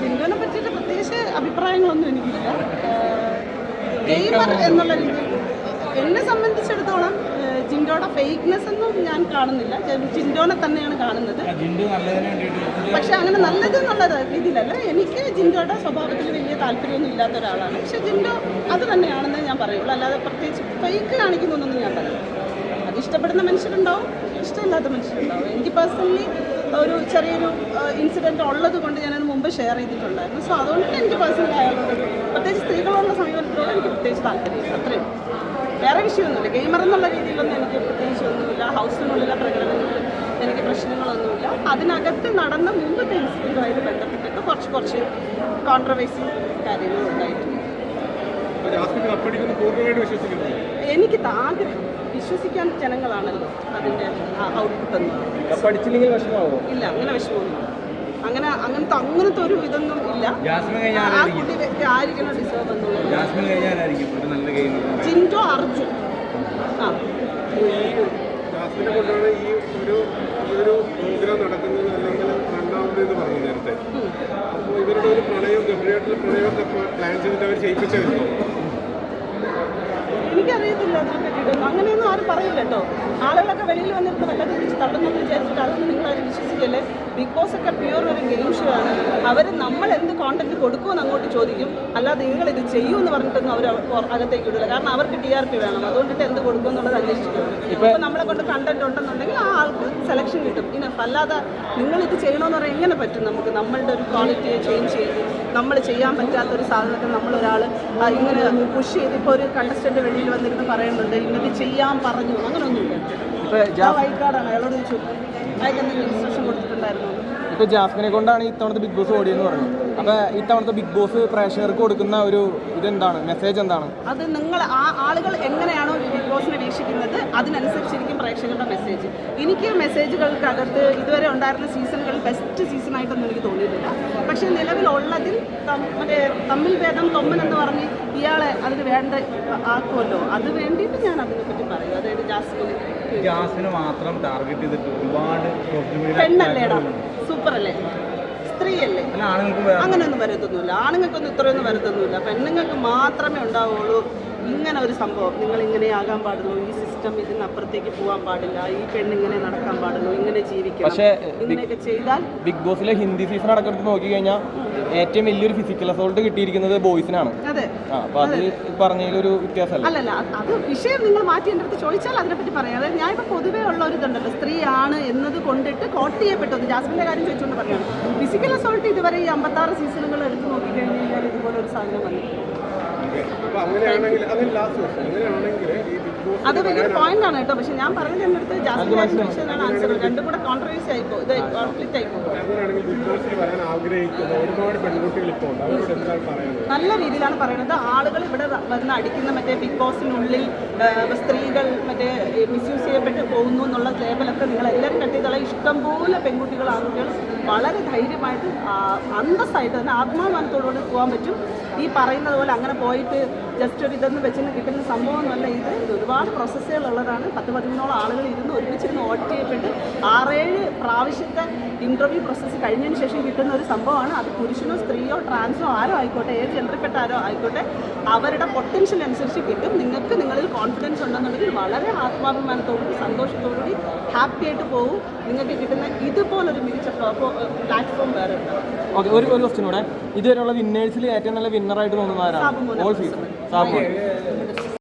ജിൻഡോനെ പറ്റിയിട്ട് പ്രത്യേകിച്ച് അഭിപ്രായങ്ങളൊന്നും എനിക്കില്ല. ഗെയിമർ എന്നുള്ള രീതിയിൽ എന്നെ സംബന്ധിച്ചിടത്തോളം ജിൻഡോയുടെ ഫേക്ക്നെസ് ഒന്നും ഞാൻ കാണുന്നില്ല. ജിൻഡോനെ തന്നെയാണ് കാണുന്നത്. പക്ഷെ അങ്ങനെ നല്ലത് എന്നുള്ള രീതിയിലല്ല. എനിക്ക് ജിൻഡോയുടെ സ്വഭാവത്തിൽ വലിയ താല്പര്യമൊന്നും ഇല്ലാത്ത ഒരാളാണ്. പക്ഷെ ജിൻഡോ അത് തന്നെയാണെന്ന് ഞാൻ പറയുള്ളൂ അല്ലാതെ പ്രത്യേകിച്ച് ഫേക്ക് കാണിക്കുന്നൊന്നും ഞാൻ പറയില്ല അത് ഇഷ്ടപ്പെടുന്ന മനുഷ്യരുണ്ടാവും ഇഷ്ടമില്ലാത്ത മനുഷ്യരുണ്ടാവും. എനിക്ക് പേഴ്സണലി ഒരു ചെറിയൊരു ഇൻസിഡന്റ് ഉള്ളത് കൊണ്ട് ഞാനത് മുമ്പ് ഷെയർ ചെയ്തിട്ടുണ്ടായിരുന്നു. സോ അതുകൊണ്ട് എനിക്ക് പേഴ്സണലി അയാളോട് പ്രത്യേകിച്ച് സ്ത്രീകളുള്ള സമീപനത്തോട് എനിക്ക് പ്രത്യേകിച്ച് താല്പര്യമില്ല. അത്രയും. വേറെ വിഷയമൊന്നുമില്ല ഗെയിമർ എന്നുള്ള രീതിയിലൊന്നും എനിക്ക് പ്രത്യേകിച്ച് ഒന്നുമില്ല. ഹൗസിനുള്ളിലെ പ്രകടനങ്ങളിൽ എനിക്ക് പ്രശ്നങ്ങളൊന്നുമില്ല. അതിനകത്ത് നടന്ന മുമ്പത്തെ ഇൻസിഡന്റുമായിട്ട് ബന്ധപ്പെട്ടിട്ട് കുറച്ച് കുറച്ച് കോൺട്രവേഴ്സി കാര്യങ്ങളുണ്ടായിട്ടുണ്ട് പൂർണമായിട്ട് വിശ്വസിക്കുന്നു എനിക്ക് ആഗ്രഹം. വിശ്വസിക്കാൻ ജനങ്ങളാണല്ലോ അതിന്റെ ഔട്ട്പുട്ട് എന്ന് പറയുന്നത്. കപ്പടിച്ചില്ലെങ്കിൽ ഇല്ല അങ്ങനെ വിഷമമൊന്നും അങ്ങനെ അങ്ങനത്തെ അങ്ങനത്തെ ഒരു ഇതൊന്നും ഇല്ല. ആയിരിക്കണം ഡിസേർവ് എന്നുള്ളത്. ജിൻഡോ അർജുൻ. ആ. കൊണ്ടാണ് ഈ ഒരു ഒരു പ്രോഗ്രാം നടക്കുന്നത് അല്ലെങ്കിൽ രണ്ടാമത് എന്ന് പറഞ്ഞു നേരത്തെ. അപ്പോൾ ഇവരുടെ ഒരു പ്രണയം ഗംഭീരമായിട്ടുള്ള പ്രണയമൊക്കെ പ്ലാൻ ചെയ്തിട്ട് അവർ ചെയ്യിപ്പിച്ചായിരുന്നു എനിക്കറിയത്തില്ല അതിനെ പറ്റിയിട്ടൊന്നും അങ്ങനെയൊന്നും ആരും പറയില്ല കേട്ടോ. ആളുകളൊക്കെ വെളിയിൽ വന്നിരുന്ന് വല്ലതും തള്ളുന്നെന്ന് വിചാരിച്ചിട്ട് അതൊന്നും നിങ്ങളാരും വിശ്വസിക്കല്ലേ ബിഗ് ബോസ് ഒക്കെ പ്യൂർ ഒരു ഗെയിം ഷോ ആണ്. അവർ നമ്മൾ എന്ത് കോണ്ടന്റ് കൊടുക്കുമെന്ന് അങ്ങോട്ട് ചോദിക്കും. അല്ലാതെ നിങ്ങൾ ഇത് ചെയ്യുമെന്ന് പറഞ്ഞിട്ടൊന്നും അവർ അകത്തേക്ക് വിടില്ല കാരണം അവർക്ക് ടി ആർ പി വേണം. അതുകൊണ്ടിട്ട് എന്ത് കൊടുക്കും എന്നുള്ളത് അന്വേഷിക്കും. ഇപ്പോൾ നമ്മളെ കൊണ്ട് കണ്ടന്റ് ഉണ്ടെന്നുണ്ടെങ്കിൽ ആ ആൾക്ക് സെലക്ഷൻ കിട്ടും. ഇനഫ് അല്ലാതെ നിങ്ങൾ ഇത് ചെയ്യണമെന്ന് പറയാൻ എങ്ങനെ പറ്റും നമുക്ക്? നമ്മളുടെ ഒരു ക്വാളിറ്റിയെ ചേഞ്ച് ചെയ്ത് നമ്മൾ ചെയ്യാൻ പറ്റാത്ത ഒരു സാധനത്തിൽ നമ്മളൊരാൾ ഇങ്ങനെ പുഷ് ചെയ്ത് ഇപ്പോൾ ഒരു കണ്ടസ്റ്റന്റ് വെളിയിൽ വന്നിരുന്ന് പറയുന്നുണ്ട് ഇന്നത് ചെയ്യാൻ പറഞ്ഞു. അങ്ങനെയൊന്നുമില്ല ഇപ്പൊ ജാസ്മിനെ കൊണ്ടാണ് ഇത്തവണത്തെ ബിഗ് ബോസ് ഓടിയെന്ന് പറഞ്ഞു അപ്പൊ ഇത്തവണത്തെ ബിഗ് ബോസ് പ്രേക്ഷകർക്ക് കൊടുക്കുന്ന ഒരു ഇതെന്താണ്? മെസ്സേജ് എന്താണ്? അത് നിങ്ങൾ ആ ആളുകൾ എങ്ങനെയാണോ ബിഗ് ബോസിനെ വീക്ഷിക്കുന്നത് അതിനനുസരിച്ചിരിക്കും പ്രേക്ഷകരുടെ മെസ്സേജ് എനിക്ക് മെസ്സേജുകൾക്കകത്ത് ഇതുവരെ ഉണ്ടായിരുന്ന സീസണുകൾ ബെസ്റ്റ് സീസൺ ആയിട്ടൊന്നും എനിക്ക് തോന്നിയിട്ടില്ല. പക്ഷേ നിലവിലുള്ളതിൽ മറ്റേ തമ്മിൽ ഭേദം തൊമ്മൻ എന്ന് പറഞ്ഞ് ഇയാളെ അതിന് വേണ്ട ആക്കുമല്ലോ. അത് വേണ്ടിയിട്ട് ഞാൻ അതിനെപ്പറ്റി പറയും. അതായത് ജാസ്മിൻ ജാസ്മിന് മാത്രം ടാർഗറ്റ് ചെയ്തിട്ട് ഒരുപാട് പെണ്ണല്ലേടാ സൂപ്പർ അല്ലേ സ്ത്രീയല്ലേ? അങ്ങനെയൊന്നും വരത്തൊന്നുമില്ല. ആണുങ്ങൾക്കൊന്നും ഇത്രയൊന്നും വരത്തൊന്നുമില്ല. പെണ്ണുങ്ങൾക്ക് മാത്രമേ ഉണ്ടാവുള്ളൂ ഇങ്ങനെ ഒരു സംഭവം. നിങ്ങൾ ഇങ്ങനെ ആകാൻ പാടുള്ളൂ. ഈ സിസ്റ്റം ഇതിനപ്പുറത്തേക്ക് പോകാൻ പാടില്ല. ഈ പെണ്ണ് ഇങ്ങനെ നടക്കാൻ പാടുള്ളൂ. ഇങ്ങനെ ജീവിക്കണം. പക്ഷേ, ഇങ്ങനെയൊക്കെ ചെയ്താൽ ബിഗ് ബോസിലെ ഹിന്ദി സീസൺ അടക്കം നോക്കി കഴിഞ്ഞാൽ ഏറ്റവും വലിയൊരു ഫിസിക്കൽ അസോൾട്ട് കിട്ടിയിരിക്കുന്നത് ബോയ്സിനാണ്. അപ്പൊ അത് പറഞ്ഞതിലൊരു വ്യത്യാസമല്ല. അല്ലല്ല അത് വിഷയം നിങ്ങൾ മാറ്റി എന്റെ അടുത്ത് ചോദിച്ചാൽ അതിനെപ്പറ്റി പറയാം. അതായത് ഞാൻ ഇപ്പൊ പൊതുവേ ഉള്ള ഒരു ഇതുണ്ടല്ലോ. സ്ത്രീയാണ് എന്നത് കൊണ്ടിട്ട് കോട്ട് ചെയ്യപ്പെട്ടത്. ജാസ്മിന്റെ കാര്യം ചോദിച്ചുകൊണ്ട് പറയാം ഫിസിക്കൽ അസോൾട്ട് ഇതുവരെ ഈ അമ്പത്താറ് സീസണുകൾ എടുത്ത് നോക്കിക്കഴിഞ്ഞാൽ കഴിഞ്ഞാൽ ഇതുപോലെ ഒരു സാധനം വന്നിട്ടുണ്ട് അത് വലിയൊരു പോയിന്റ് ആണ് കേട്ടോ. പക്ഷെ ഞാൻ പറഞ്ഞത് എന്റെ അടുത്ത് ജാസ്മിൻ ആൻസർ രണ്ടും കൂടെ കോൺട്രവേഴ്സി ആയിപ്പോ ഇത് കോൺഫ്ലിക്റ്റ് ആയിപ്പോ നല്ല രീതിയിലാണ് പറയുന്നത്. ആളുകൾ ഇവിടെ വന്ന് അടിക്കുന്ന മറ്റേ ബിഗ് ബോസിനുള്ളിൽ സ്ത്രീകൾ മറ്റേ മിസ്യൂസ് ചെയ്യപ്പെട്ട് പോകുന്നു എന്നുള്ള ലേബലൊക്കെ നിങ്ങൾ എല്ലാവരും കട്ടിയതുള്ള ഇഷ്ടംപോലെ പെൺകുട്ടികൾ ആൺകുട്ടികൾ വളരെ ധൈര്യമായിട്ട് അന്തസ്സായിട്ട് തന്നെ ആത്മാഭിമാനത്തോടുകൂടി പോകാൻ പറ്റും. ഈ പറയുന്നത് പോലെ അങ്ങനെ പോയിട്ട് ജസ്റ്റ് ഒരു ഇതൊന്നും വെച്ചിട്ട് കിട്ടുന്ന സംഭവമൊന്നുമല്ല ഇത് ഇത് ഒരുപാട് പ്രോസസ്സുകളുള്ളതാണ് പത്ത് പതിമൂന്നോളം ആളുകൾ ഇരുന്ന് ഒരുമിച്ചിരുന്ന് വോട്ട് ചെയ്യപ്പെട്ട് ആറേഴ് പ്രാവശ്യത്തെ ഇന്റർവ്യൂ പ്രോസസ്സ് കഴിഞ്ഞതിന് ശേഷം കിട്ടുന്ന ഒരു സംഭവമാണ്. അത് പുരുഷനോ സ്ത്രീയോ ട്രാൻസോ ആരോ ആയിക്കോട്ടെ ഏത് ജനറിൽപ്പെട്ട ആരോ ആയിക്കോട്ടെ അവരുടെ പൊട്ടൻഷ്യൽ അനുസരിച്ച് കിട്ടും. നിങ്ങൾക്ക് കോൺഫിഡൻസ് ഉണ്ടെന്നുണ്ടെങ്കിൽ വളരെ ആത്മാഭിമാനത്തോടുകൂടി സന്തോഷത്തോടുകൂടി ഹാപ്പി ആയിട്ട് പോകും നിങ്ങൾക്ക് കിട്ടുന്ന ഇതുപോലൊരു മികച്ച പ്ലാറ്റ്ഫോം വേറെ ഓക്കെ ഒരു ഒരു ക്വസ്റ്റ്യൻ കൂടെ ഇതുവരെയുള്ള വിന്നേഴ്സിൽ ഏറ്റവും നല്ല വിന്നറായിട്ട് തോന്നുന്ന ആരാണ് ഓൾ ഫീസ് സാബു.